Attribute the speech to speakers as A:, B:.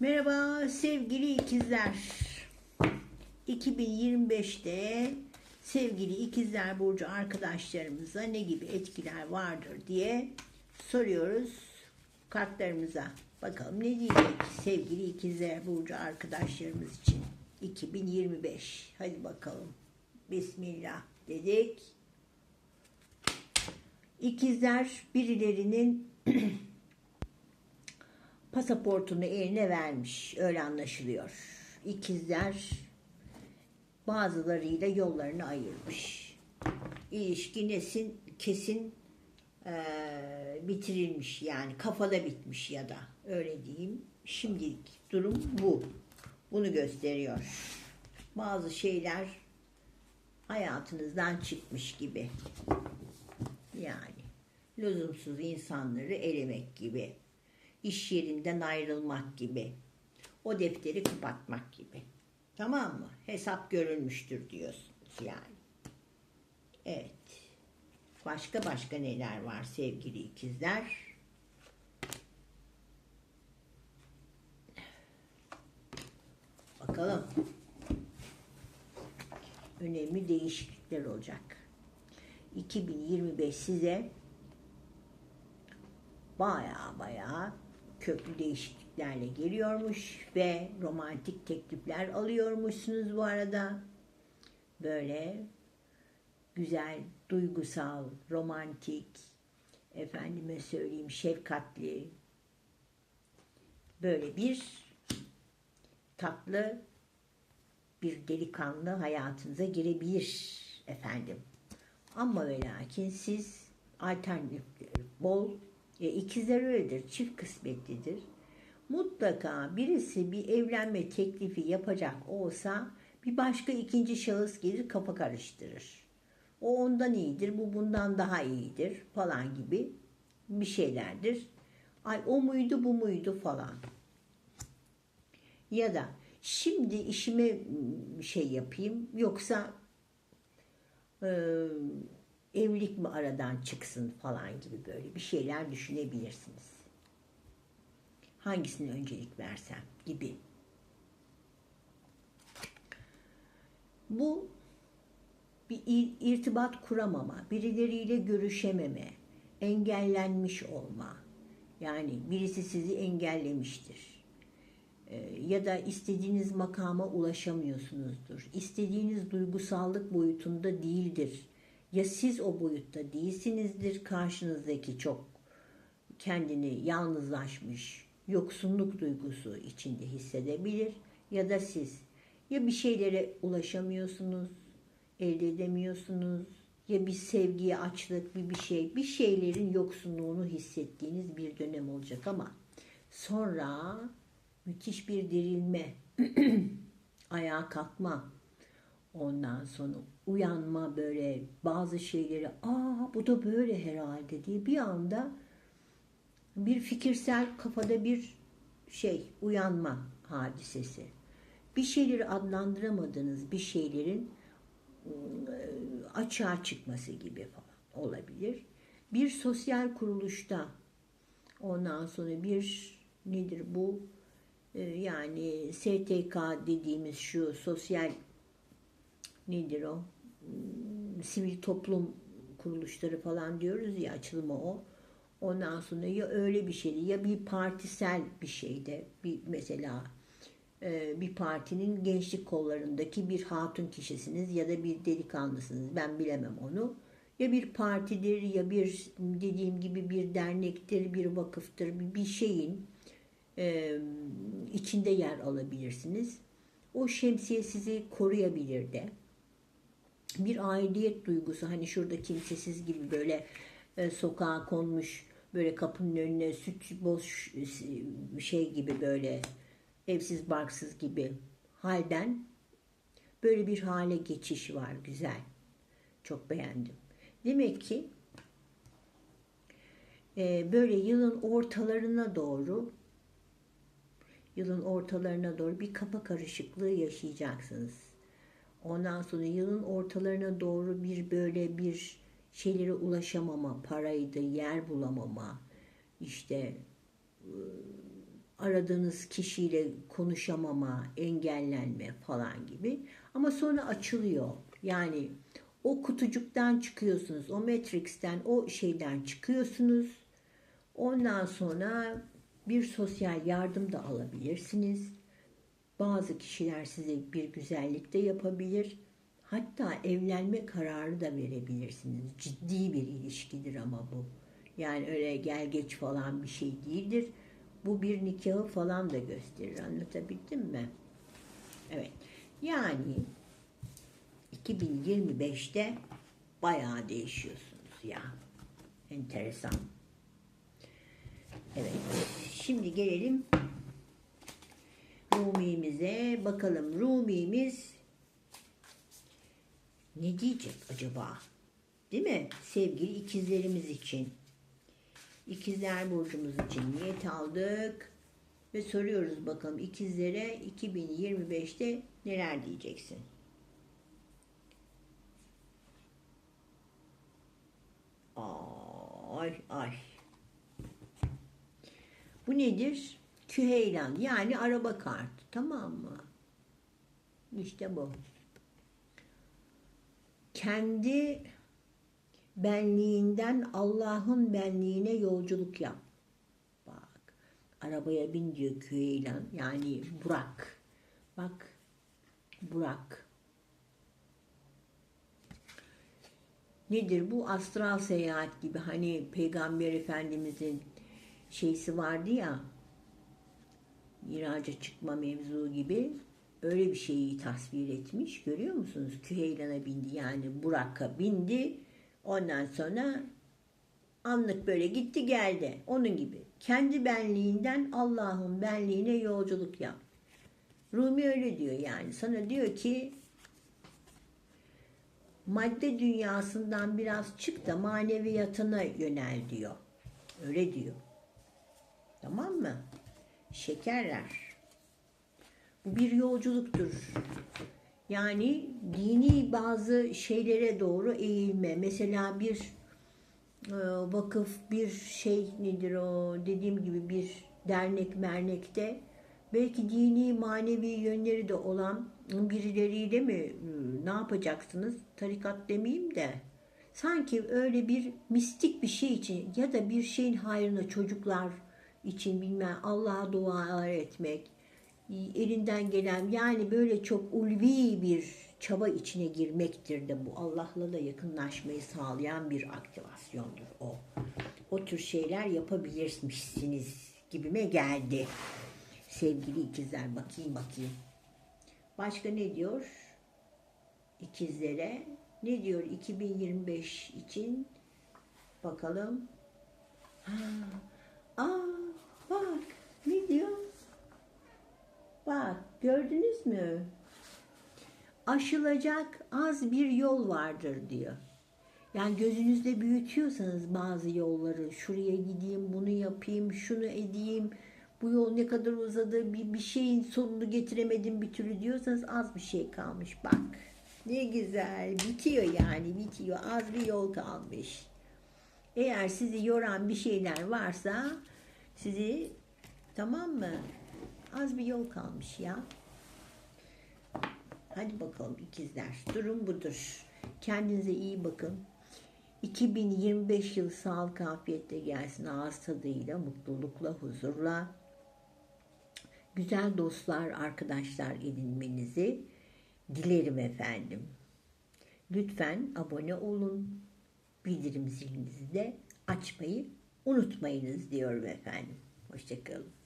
A: Merhaba sevgili ikizler. 2025'te sevgili ikizler burcu arkadaşlarımıza ne gibi etkiler vardır diye soruyoruz kartlarımıza. Bakalım ne diyecek sevgili ikizler burcu arkadaşlarımız için 2025. Hadi bakalım. Bismillah dedik. İkizler birilerinin pasaportunu eline vermiş. Öyle anlaşılıyor. İkizler bazılarıyla yollarını ayırmış. İlişki nesin, kesin eee, bitirilmiş yani kafada bitmiş ya da öyle diyeyim. Şimdilik durum bu. Bunu gösteriyor. Bazı şeyler hayatınızdan çıkmış gibi. Yani lüzumsuz insanları elemek gibi. İş yerinden ayrılmak gibi. O defteri kapatmak gibi. Tamam mı? Hesap görülmüştür diyorsunuz yani. Evet. Başka başka neler var sevgili ikizler? Bakalım. Önemli değişiklikler olacak. 2025 size baya baya köklü değişikliklerle geliyormuş ve romantik teklifler alıyormuşsunuz bu arada. Böyle güzel, duygusal, romantik, efendime söyleyeyim şefkatli, böyle bir tatlı bir delikanlı hayatınıza girebilir efendim. Ama ve lakin siz alternatifleri bol, e, ikizler öyledir, çift kısmetlidir. Mutlaka birisi bir evlenme teklifi yapacak olsa bir başka ikinci şahıs gelir kafa karıştırır. O ondan iyidir, bu bundan daha iyidir falan gibi bir şeylerdir. Ay o muydu bu muydu falan. Ya da şimdi işime şey yapayım yoksa evlilik mi aradan çıksın falan gibi böyle bir şeyler düşünebilirsiniz. Hangisine öncelik versem gibi. Bu bir ir- irtibat kuramama, birileriyle görüşememe, engellenmiş olma. Yani birisi sizi engellemiştir. Ee, ya da istediğiniz makama ulaşamıyorsunuzdur. İstediğiniz duygusallık boyutunda değildir. Ya siz o boyutta değilsinizdir, karşınızdaki çok kendini yalnızlaşmış, yoksunluk duygusu içinde hissedebilir ya da siz. Ya bir şeylere ulaşamıyorsunuz, elde edemiyorsunuz ya bir sevgiye açlık bir bir şey, bir şeylerin yoksunluğunu hissettiğiniz bir dönem olacak ama sonra müthiş bir dirilme, ayağa kalkma, ondan sonra uyanma böyle bazı şeyleri aa bu da böyle herhalde diye bir anda bir fikirsel kafada bir şey uyanma hadisesi. Bir şeyleri adlandıramadığınız bir şeylerin açığa çıkması gibi falan olabilir. Bir sosyal kuruluşta ondan sonra bir nedir bu yani STK dediğimiz şu sosyal nedir o Hmm, sivil toplum kuruluşları falan diyoruz ya açılımı o. Ondan sonra ya öyle bir şeydi ya bir partisel bir şeyde bir mesela e, bir partinin gençlik kollarındaki bir hatun kişisiniz ya da bir delikanlısınız ben bilemem onu. Ya bir partidir ya bir dediğim gibi bir dernektir, bir vakıftır, bir, bir şeyin e, içinde yer alabilirsiniz. O şemsiye sizi koruyabilir de. Bir aidiyet duygusu hani şurada kimsesiz gibi böyle e, sokağa konmuş böyle kapının önüne süt boş e, şey gibi böyle evsiz barksız gibi halden böyle bir hale geçiş var güzel. Çok beğendim. Demek ki e, böyle yılın ortalarına doğru yılın ortalarına doğru bir kafa karışıklığı yaşayacaksınız. Ondan sonra yılın ortalarına doğru bir böyle bir şeylere ulaşamama, paraydı, yer bulamama, işte aradığınız kişiyle konuşamama, engellenme falan gibi. Ama sonra açılıyor. Yani o kutucuktan çıkıyorsunuz, o Matrix'ten, o şeyden çıkıyorsunuz. Ondan sonra bir sosyal yardım da alabilirsiniz. Bazı kişiler size bir güzellik de yapabilir. Hatta evlenme kararı da verebilirsiniz. Ciddi bir ilişkidir ama bu. Yani öyle gel geç falan bir şey değildir. Bu bir nikahı falan da gösterir. Anlatabildim mi? Evet. Yani 2025'te bayağı değişiyorsunuz ya. Enteresan. Evet. Şimdi gelelim Rumi'mize. Bakalım Rumi'miz ne diyecek acaba? Değil mi? Sevgili ikizlerimiz için. İkizler burcumuz için niyet aldık. Ve soruyoruz bakalım ikizlere 2025'te neler diyeceksin? Ay ay. Bu nedir? Küheylan yani araba kartı tamam mı? İşte bu. Kendi benliğinden Allah'ın benliğine yolculuk yap. Bak arabaya bin diyor Küheylan yani Burak. Bak Burak. Nedir bu? Astral seyahat gibi hani Peygamber Efendimizin şeysi vardı ya miraca çıkma mevzu gibi öyle bir şeyi tasvir etmiş. Görüyor musunuz? Küheylan'a bindi yani Burak'a bindi. Ondan sonra anlık böyle gitti geldi. Onun gibi. Kendi benliğinden Allah'ın benliğine yolculuk yap. Rumi öyle diyor yani. Sana diyor ki madde dünyasından biraz çık da maneviyatına yönel diyor. Öyle diyor. Tamam mı? Şekerler. Bu bir yolculuktur. Yani dini bazı şeylere doğru eğilme. Mesela bir e, vakıf, bir şey nedir o dediğim gibi bir dernek mernekte belki dini manevi yönleri de olan birileriyle mi e, ne yapacaksınız? Tarikat demeyeyim de sanki öyle bir mistik bir şey için ya da bir şeyin hayrına çocuklar için bilmem Allah'a dua etmek elinden gelen yani böyle çok ulvi bir çaba içine girmektir de bu Allah'la da yakınlaşmayı sağlayan bir aktivasyondur o. O tür şeyler yapabilirsiniz gibime geldi. Sevgili ikizler bakayım bakayım. Başka ne diyor? İkizlere ne diyor 2025 için? Bakalım. Ha. Aa, bak ne diyor? Bak gördünüz mü? Aşılacak az bir yol vardır diyor. Yani gözünüzde büyütüyorsanız bazı yolları şuraya gideyim, bunu yapayım, şunu edeyim, bu yol ne kadar uzadı, bir, bir şeyin sonunu getiremedim bir türlü diyorsanız az bir şey kalmış. Bak ne güzel bitiyor yani bitiyor az bir yol kalmış. Eğer sizi yoran bir şeyler varsa sizi tamam mı? Az bir yol kalmış ya. Hadi bakalım ikizler. Durum budur. Kendinize iyi bakın. 2025 yılı sağlık afiyetle gelsin. Ağız tadıyla, mutlulukla, huzurla. Güzel dostlar, arkadaşlar edinmenizi dilerim efendim. Lütfen abone olun. Bildirim zilinizi de açmayı unutmayınız diyorum efendim. Hoşçakalın.